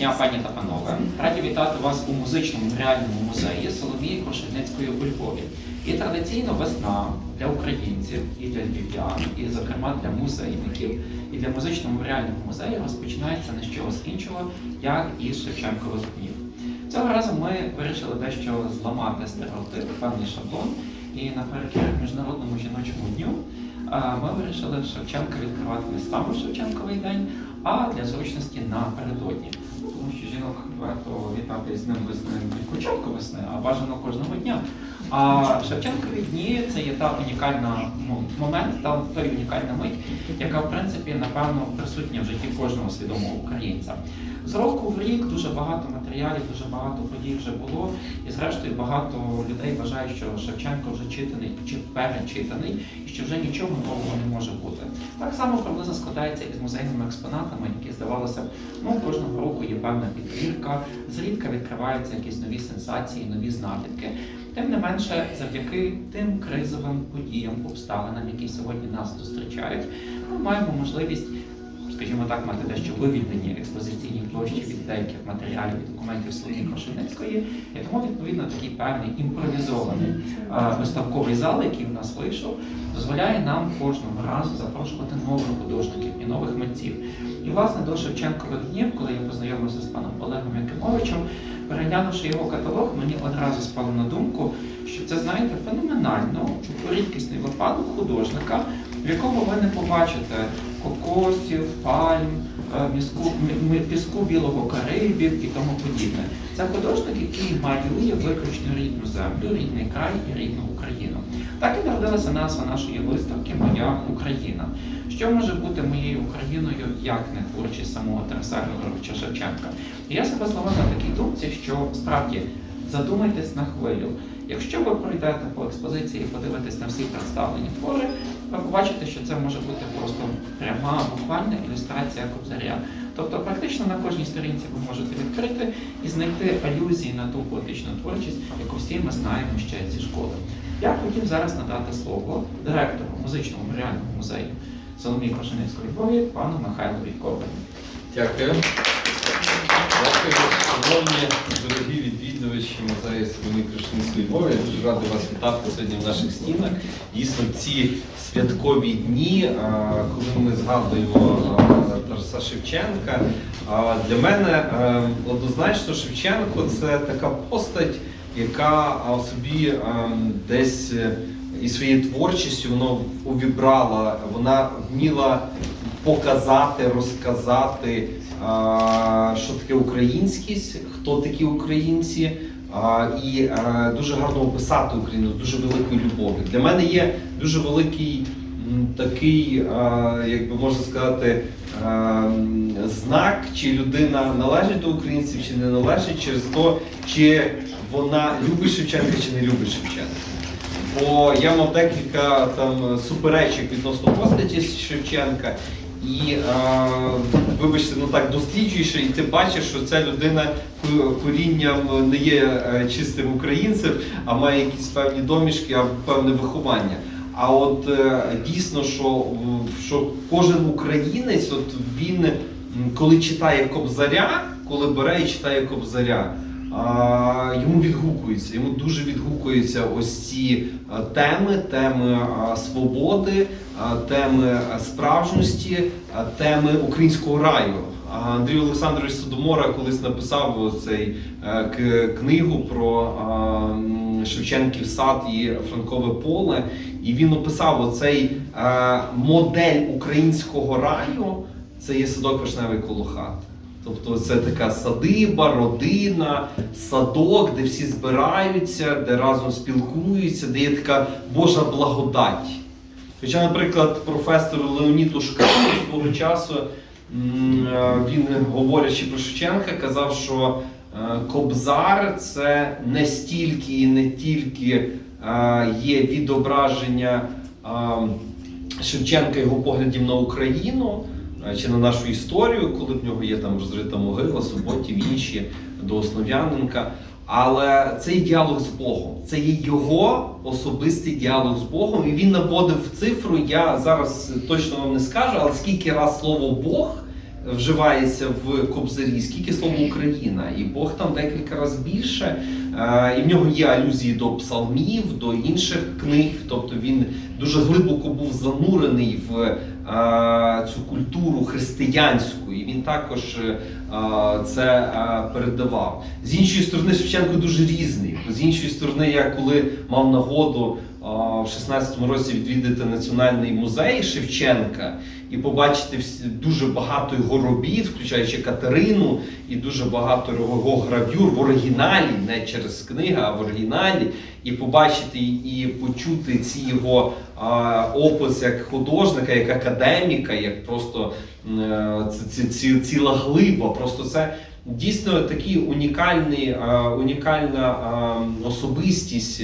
дня, пані та панове. Раді вітати вас у музичному реальному музеї Соломії Крошельницької у Львові. І традиційно весна для українців і для львів'ян, і, зокрема, для музейників, і для музичного реального музею розпочинається не з чогось іншого, як із Шевченкових днів. Цього разу ми вирішили дещо зламати стереотип, певний шаблон. І наперекір Міжнародному жіночому дню ми вирішили Шевченка відкривати не саме Шевченковий день, а для зручності напередодні. Тому що жінок варто вітати з ним весни від початку весни, а бажано кожного дня. А Шевченкові дні це є та унікальна ну, момент, та той унікальна мить, яка в принципі напевно присутня в житті кожного свідомого українця. З року в рік дуже багато матеріалів, дуже багато подій вже було, і зрештою багато людей вважають, що Шевченко вже читаний чи перечитаний, і що вже нічого нового не може бути. Так само приблизно складається і з музейними експонатами, які здавалося б, ну кожного року є певна підбірка, зрідка відкриваються якісь нові сенсації, нові знахідки. Тим не менше, завдяки тим кризовим подіям, обставинам, які сьогодні нас зустрічають, ми маємо можливість скажімо так, мати дещо вивільнені експозиційні площі від деяких матеріалів і документів Соломії Крошельницької. І тому, відповідно, такий певний імпровізований е, виставковий зал, який в нас вийшов, дозволяє нам кожного разу запрошувати нових художників і нових митців. І, власне, до Шевченкових днів, коли я познайомився з паном Олегом Якимовичем, переглянувши його каталог, мені одразу спало на думку, що це, знаєте, феноменально рідкісний випадок художника, в якому ви не побачите кокосів, пальм, е, міску, м- м- піску білого Карибів і тому подібне. Це художник, який малює виключно рідну землю, рідний край і рідну Україну. Так і народилася назва нашої виставки Моя Україна. Що може бути моєю Україною, як не творчість самого Тараса Григоровича Шевченка? І я себе зловив на такій думці, що справді задумайтесь на хвилю. Якщо ви пройдете по експозиції і подивитесь на всі представлені твори, ви побачите, що це може бути просто пряма, буквальна ілюстрація кобзаря. Тобто, практично на кожній сторінці ви можете відкрити і знайти алюзії на ту поетичну творчість, яку всі ми знаємо ще зі школи. Я хотів зараз надати слово директору музичного меморіального музею Соломії Кошеницької Львові, пану Михайлові Ковалю. Дякую. Дякую, шановні дорогі відвідувачі музею Соломії Кришинської Львові. Я дуже радий вас вітати сьогодні в наших стінах. Дійсно, ці святкові дні, коли ми згадуємо Тараса Шевченка. Для мене однозначно Шевченко це така постать, яка в собі десь е, і своєю творчістю воно увібрала, вона вміла показати, розказати, що таке українськість, хто такі українці, і дуже гарно описати Україну з дуже великою любов'ю. Для мене є дуже великий такий, як би можна сказати, знак, чи людина належить до українців, чи не належить, через те, чи вона любить Шевченка, чи не любить Шевченка. Бо я мав декілька там суперечок відносно постаті Шевченка. І е, вибачте, ну так досліджуєш, і ти бачиш, що ця людина корінням не є е, чистим українцем, а має якісь певні домішки, а певне виховання. А от е, дійсно, що, що кожен українець, от він коли читає Кобзаря, коли бере і читає Кобзаря, йому відгукується, йому дуже відгукуються ось ці теми, теми свободи, теми справжності, теми українського раю. Андрій Олександрович Содомора колись написав цей книгу про Шевченків сад і Франкове поле, і він описав оцей модель українського раю. Це є садок вишневий коло хати. Тобто це така садиба, родина, садок, де всі збираються, де разом спілкуються, де є така Божа благодать. Хоча, наприклад, професор Леонід Ушкало свого часу, е, він, говорячи про Шевченка, казав, що е, Кобзар це не стільки і не тільки е, є відображення Шевченка його поглядів на Україну чи на нашу історію, коли в нього є там розрита могила, Суботів, інші до Основ'яненка. Але це є діалог з Богом. Це є його особистий діалог з Богом. І він наводив цифру. Я зараз точно вам не скажу, але скільки раз слово Бог вживається в Кобзарі, скільки слово Україна, і Бог там декілька разів більше. Е, І в нього є алюзії до псалмів, до інших книг. Тобто він дуже глибоко був занурений в е, цю культуру християнську, і він також е, це е, передавав. З іншої сторони, Шевченко дуже різний. З іншої сторони, я коли мав нагоду е, в 16-му році відвідати Національний музей Шевченка і побачити дуже багато його робіт, включаючи Катерину, і дуже багато його гравюр в оригіналі, не через книги, а в оригіналі, і побачити і почути ці його опис як художника, як академіка, як просто е, ці, ці, ці, ціла глиба. Просто це дійсно такий унікальний, унікальна особистість.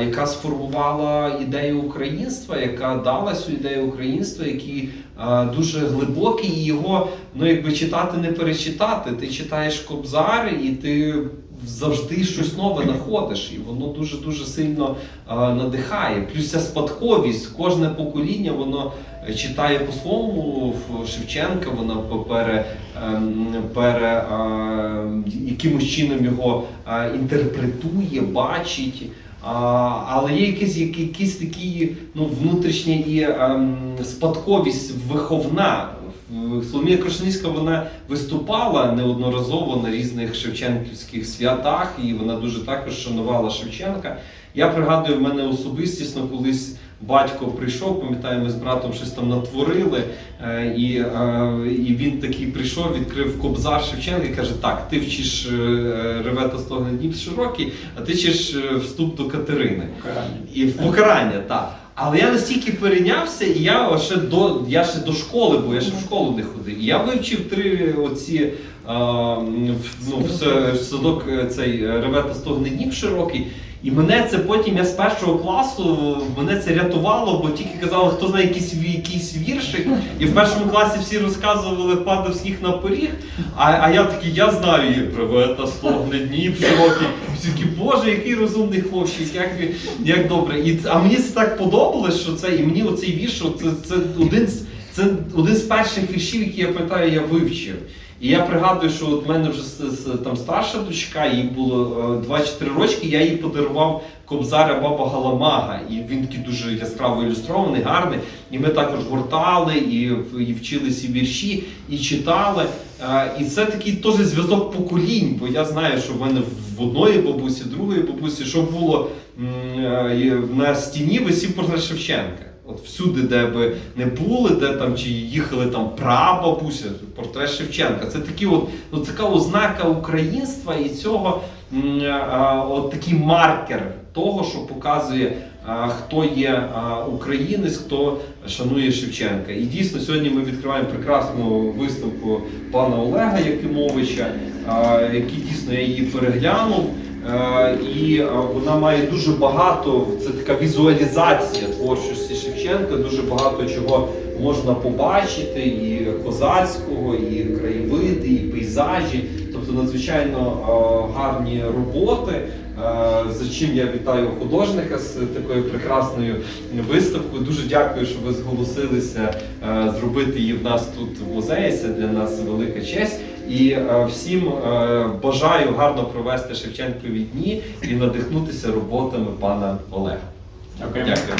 Яка сформувала ідею українства, яка дала цю ідею українства, який дуже глибокий, і його ну якби читати не перечитати. Ти читаєш Кобзар, і ти завжди щось нове знаходиш, і воно дуже дуже сильно а, надихає. Плюс ця спадковість, кожне покоління воно читає по-своєму Шевченка, воно пере, ем, пере а, якимось чином його а, інтерпретує, бачить. А, але є якісь, якісь такі ну, внутрішня і ем, спадковість виховна. Соломія Крушницька вона виступала неодноразово на різних шевченківських святах, і вона дуже також шанувала Шевченка. Я пригадую, в мене особистісно колись батько прийшов, пам'ятаю, ми з братом щось там натворили, е, і, е, і він такий прийшов, відкрив кобзар Шевченка і каже: Так, ти вчиш е, реве стогне Дніп широкий, а ти вчиш вступ до Катерини. І в покарання, так. Але я настільки перейнявся, і я ще до я ще до школи, бо я ще в школу не ходив. І я вивчив три оці а, ну, в садок цей ревета стогне Дніп широкий. І мене це потім, я з першого класу, мене це рятувало, бо тільки казали, хто знає якийсь, якийсь віршик. І в першому класі всі розказували падав сніг на поріг. А, а я такий, я знаю, і ревета стогне Дніп широкий. Всі боже, який розумний хлопчик, як, як добре. І, а мені це так подобалось, що це, і мені оцей вірш, це, це, один, з- це один з перших віршів, які я пам'ятаю, я вивчив. І я пригадую, що от в мене вже там старша дочка, їй було е, 2-4 рочки, я їй подарував кобзаря баба Галамага. І він такий дуже яскраво ілюстрований, гарний. І ми також гортали і, і вчили ці вірші, і читали. Е, І це такий теж зв'язок поколінь, бо я знаю, що в мене в одної бабусі, в другої бабусі, що було е, на стіні висів портрет Шевченка. От всюди, де би не були, де там чи їхали там прабабуся, портрет Шевченка. Це такі от, ну, така ознака українства і цього от такий маркер того, що показує, хто є українець, хто шанує Шевченка. І дійсно сьогодні ми відкриваємо прекрасну виставку пана Олега Якимовича, який дійсно я її переглянув. Е, І е, вона має дуже багато, це така візуалізація творчості Шевченка, дуже багато чого можна побачити, і козацького, і краєвиди, і пейзажі. Тобто надзвичайно е, гарні роботи. е, За чим я вітаю художника з такою прекрасною виставкою. Дуже дякую, що ви зголосилися е, зробити її в нас тут в музеї. Це для нас велика честь. І всім бажаю гарно провести Шевченкові дні і надихнутися роботами пана Олега. Дякую. Дякую.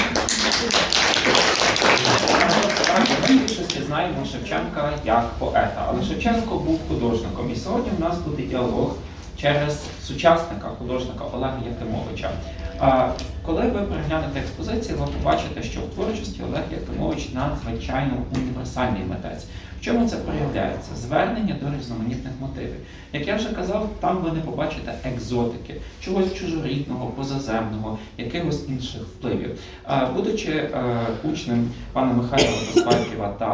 Більшості знаємо Шевченка як поета, але Шевченко був художником. І сьогодні в нас буде діалог через сучасника художника Олега Якимовича. Коли ви переглянете експозицію, ви побачите, що в творчості Олег Якимович надзвичайно універсальний митець. В чому це проявляється? Звернення до різноманітних мотивів. Як я вже казав, там ви не побачите екзотики, чогось чужорідного, позаземного, якихось інших впливів. Будучи е, учнем пана Михайла Паспарківа та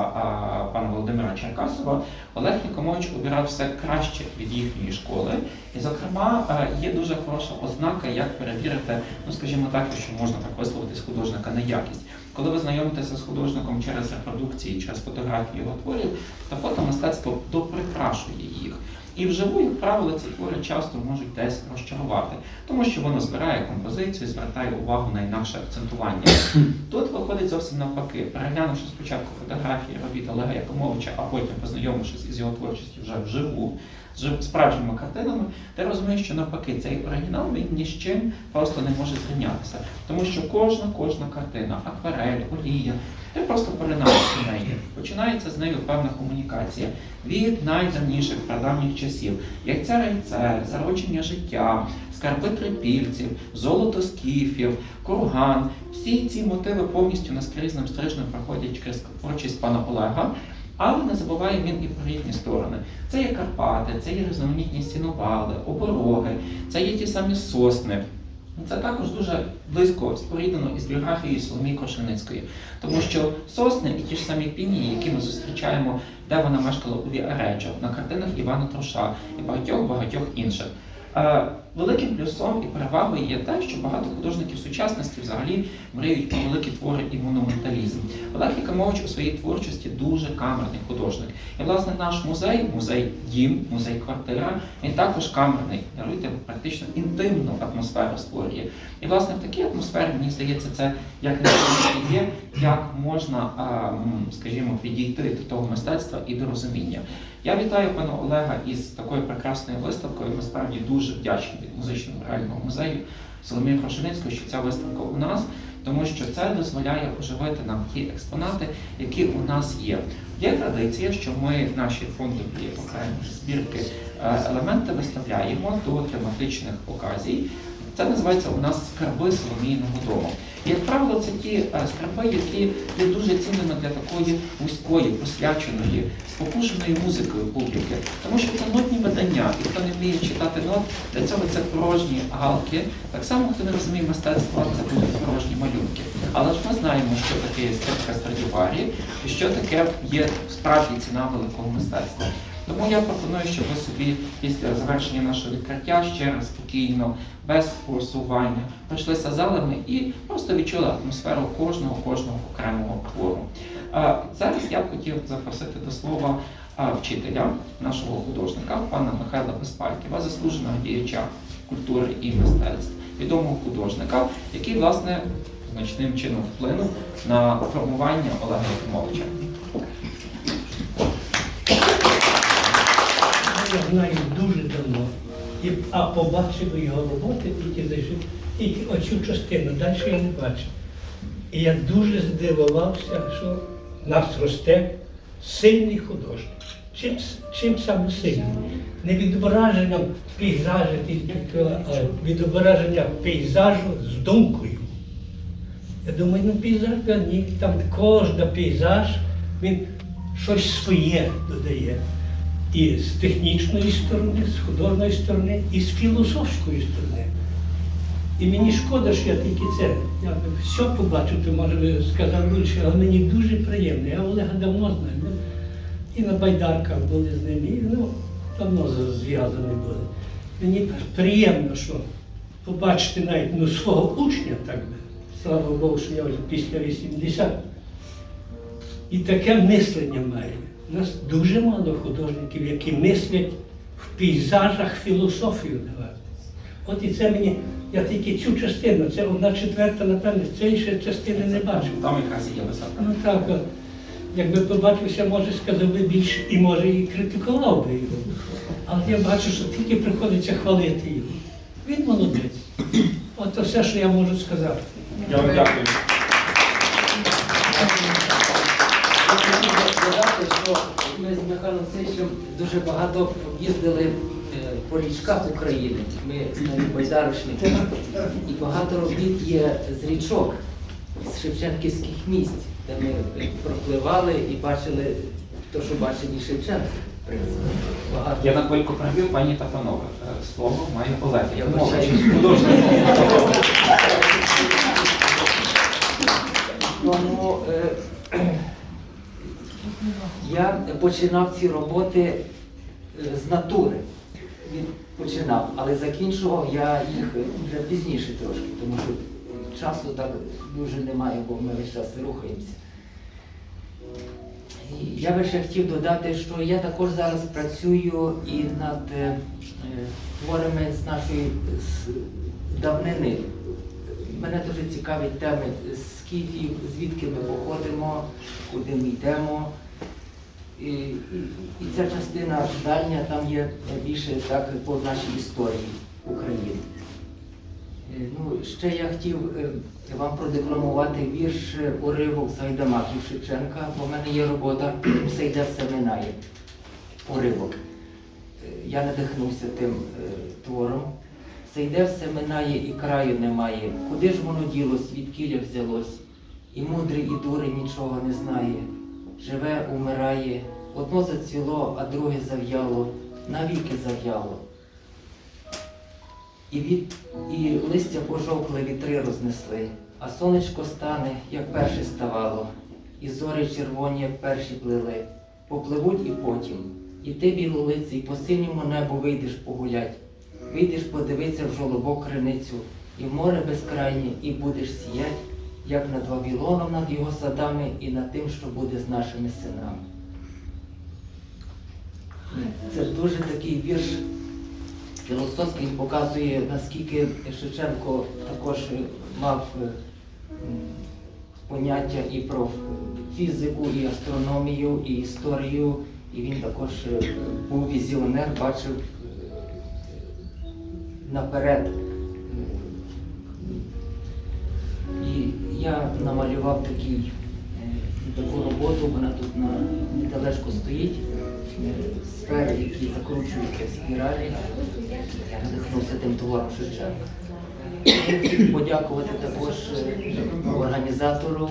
пана Володимира Черкасова, Олег Якимович обирав все краще від їхньої школи. І, зокрема, е, є дуже хороша ознака, як перевірити, ну скажімо так, якщо можна так висловитись, художника на якість. Коли ви знайомитеся з художником через репродукції, через фотографії його творів, то фотомистецтво доприкрашує їх. І вживу, як правило, ці твори часто можуть десь розчарувати, тому що воно збирає композицію, звертає увагу на інакше акцентування. Тут виходить зовсім навпаки, переглянувши спочатку фотографії робіт Олега Якимовича, а потім познайомившись із його творчістю вже вживу, з справжніми картинами, ти розумієш, що навпаки цей оригінал він ні з чим просто не може зрівнятися. Тому що кожна, кожна картина, акварель, олія, ти просто поринаєш у неї. Починається з нею певна комунікація від найдавніших прадавніх часів. Яйця райце, зародження життя, скарби трипільців, золото скіфів, курган. Всі ці мотиви повністю наскрізним стрижнем проходять через творчість пана Олега. Але не забуває він і про різні сторони. Це є Карпати, це є різноманітні стінували, обороги, це є ті самі сосни. Це також дуже близько споріднено із біографією Соломії Кошеницької, тому що сосни і ті ж самі пінії, які ми зустрічаємо, де вона мешкала у Віареджо, на картинах Івана Троша і багатьох-багатьох інших. Е, Великим плюсом і перевагою є те, що багато художників сучасності взагалі мріють про великі твори і монументалізм. Олег Якимович у своїй творчості дуже камерний художник. І власне наш музей, музей дім, музей квартира, він також камерний, даруйте практично інтимну атмосферу створює. І власне в такій атмосфері, мені здається, це як не є, як можна, скажімо, підійти до того мистецтва і до розуміння. Я вітаю пана Олега із такою прекрасною виставкою. Ми справді дуже вдячні від музичного реального музею Соломії Крошеницької, що ця виставка у нас, тому що це дозволяє оживити нам ті експонати, які у нас є. Є традиція, що ми наші фондові окремі збірки е, елементи виставляємо до тематичних оказій. Це називається у нас скарби Соломійного дому. Як правило, це ті е, скарби, які є дуже цінними для такої вузької, посвяченої, спокушеної музикою публіки. Тому що це нотні видання, і хто не вміє читати нот, для цього це порожні галки. Так само, хто не розуміє мистецтва, це будуть порожні малюнки. Але ж ми знаємо, що таке скрипка Страдіварі, і що таке є справді ціна великого мистецтва. Тому я пропоную, щоб ви собі після завершення нашого відкриття ще раз спокійно, без форсування, пройшлися залами і просто відчули атмосферу кожного кожного окремого твору. Зараз я б хотів запросити до слова вчителя нашого художника, пана Михайла Безпальківа, заслуженого діяча культури і мистецтв, відомого художника, який власне значним чином вплинув на формування Олега Якимовича. Я знаю дуже давно. І, а побачив його роботи, тільки зайшов, тільки оцю частину, далі я не бачив. І я дуже здивувався, що нас росте сильний художник. Чим, чим саме сильний? Не відображенням тільки, а відображення пейзажу з думкою. Я думаю, ну пейзаж, ні, там кожен пейзаж, він щось своє додає. І з технічної сторони, з художньої сторони, і з філософської сторони. І мені шкода, що я тільки це. Я би все побачив, то може сказав більше, але мені дуже приємно. Я Олега давно знаю. ну, І на байдарках були з ним, і ну, давно зв'язані були. Мені приємно, що побачити навіть ну, свого учня, так би. Слава Богу, що я вже після 80. І таке мислення має. У нас дуже мало художників, які мислять в пейзажах філософію давати. От і це мені, я тільки цю частину, це одна четверта, напевне, цієї ще частини не бачив. Там якраз є висока. Ну так, от. якби побачився, може сказав би більше і може і критикував би його. Але я бачу, що тільки приходиться хвалити його. Він молодець. От то все, що я можу сказати. Я вам дякую. Що ми з Михайлом Васильовичем дуже багато їздили е, по річках України. Ми байдарочники. І багато робіт є з річок, з шевченківських місць, де ми пропливали і бачили те, що бачив і Шевченко. Я на хвильку прибив пані Тапанова. Е, Слово має Олег. Я художник. Тому е, я починав ці роботи е, з натури. Від- Починав, але закінчував я їх вже пізніше трошки, тому що часу так дуже немає, бо ми весь час рухаємося. Я би ще хотів додати, що я також зараз працюю і над е, е, творами з нашої з давнини. Мене дуже цікавить теми скіфів, звідки ми походимо, куди ми йдемо. І, і, ця частина дальня там є більше так по нашій історії України. Е, Ну, ще я хотів е, вам продекламувати вірш уривок з Гайдамаків Шевченка, бо в мене є робота все йде все минає. Уривок. Е, Я надихнувся тим твором. Все йде все минає і краю немає. Куди ж воно ділось, відкіля взялось? І мудрий, і дурий нічого не знає. Живе, умирає, одно зацвіло, а друге зав'яло, навіки зав'яло. І, від, і листя пожовкле вітри рознесли, а сонечко стане, як перше ставало, і зорі червоні, як перші плили, попливуть і потім. І ти, білолиций, по синьому небу вийдеш погулять, вийдеш подивитися в жолобок криницю, і в море безкрайнє, і будеш сіять, як над Вавилоном, над його садами, і над тим, що буде з нашими синами. Це дуже такий вірш філософський показує, наскільки Шевченко також мав е, поняття і про фізику, і астрономію, і історію, і він також е, був візіонер, бачив е, наперед. І я намалював такий, е, таку роботу, вона тут на недалечко стоїть, е, сфери, які закручуються в спіралі. Тим твором Шевченка. Подякувати також е, організатору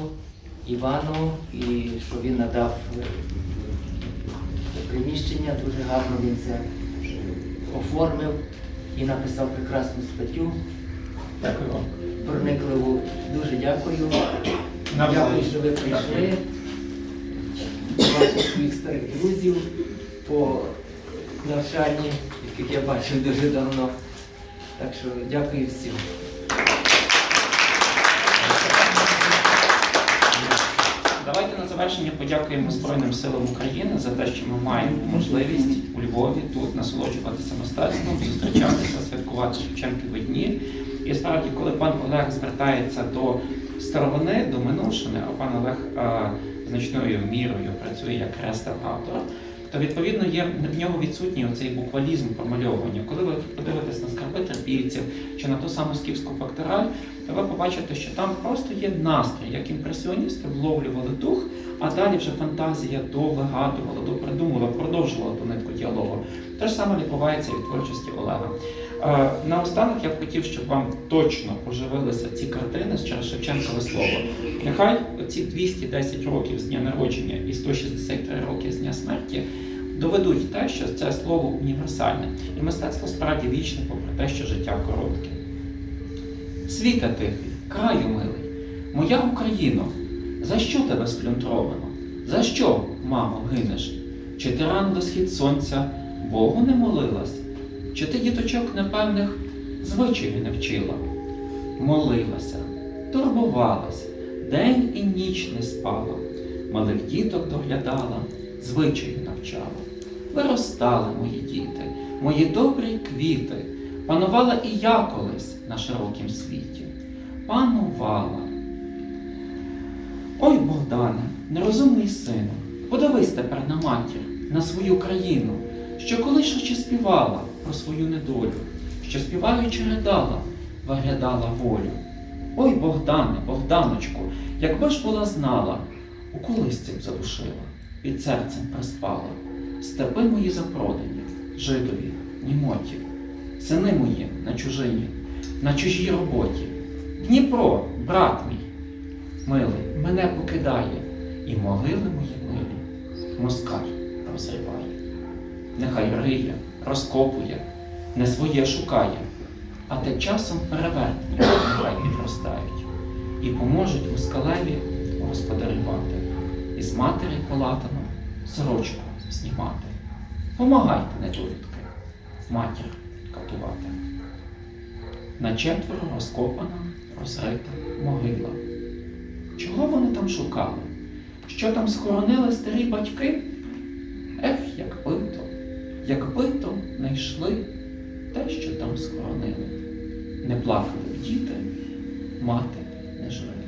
Івану, і що він надав приміщення, дуже гарно він це оформив і написав прекрасну статтю. Дякую вам. Проникливу. Дуже дякую. Дякую, що ви прийшли. Бачу своїх старих друзів по навчанні, яких я бачив дуже давно. Так що дякую всім. Давайте на завершення подякуємо Збройним силам України за те, що ми маємо можливість у Львові тут насолоджуватися мистецтвом, зустрічатися, святкувати Шевченкові дні. І справді, коли пан Олег звертається до старовини, до минувшини, а пан Олег а, значною мірою працює як реставратор, то відповідно є в нього відсутній оцей буквалізм промальовування. Коли ви подивитесь на скарби терпівців чи на ту саму скіфську пактораль, то ви побачите, що там просто є настрій, як імпресіоністи вловлювали дух, а далі вже фантазія довигадувала, допридумувала, продовжувала ту нитку діалогу. Те ж саме відбувається і в творчості Олега. Е, Наостанок я б хотів, щоб вам точно оживилися ці картини з Шевченкове слово. Нехай ці 210 років з дня народження і 163 роки з дня смерті доведуть те, що це слово універсальне, і мистецтво справді вічне, попри те, що життя коротке. Світа тихий, краю милий, моя Україно, за що тебе сплюндровано? За що, мамо, гинеш? Чи ти рано до схід сонця Богу не молилась? Чи ти діточок непевних звичаїв не вчила? Молилася, турбувалась, день і ніч не спала, малих діток доглядала, звичаю навчала. Виростали мої діти, мої добрі квіти, панувала і я колись на широкім світі. Панувала. Ой, Богдане, нерозумний сину, подивись тепер на матір, на свою країну, що колись ще співала про свою недолю, що співаючи ридала, виглядала волю. Ой, Богдане, Богданочку, якби ж була знала, у колисці б задушила, під серцем приспала, степи мої запродані, жидові, німоті, сини мої на чужині, на чужій роботі. Дніпро, брат мій, милий, мене покидає, і могили мої милі, москаль розриває. Нехай риє, розкопує, не своє шукає, а те часом перевертні нехай підростають і поможуть москалеві господарювати, і з матері полатану сорочку знімати. Помагайте, недолюдки, матір катувати. На четверо розкопана, розрита могила. Чого вони там шукали? що там схоронили старі батьки? Ех, якби якби то знайшли те, що там схоронили. Не плакали б діти, мати не журилася.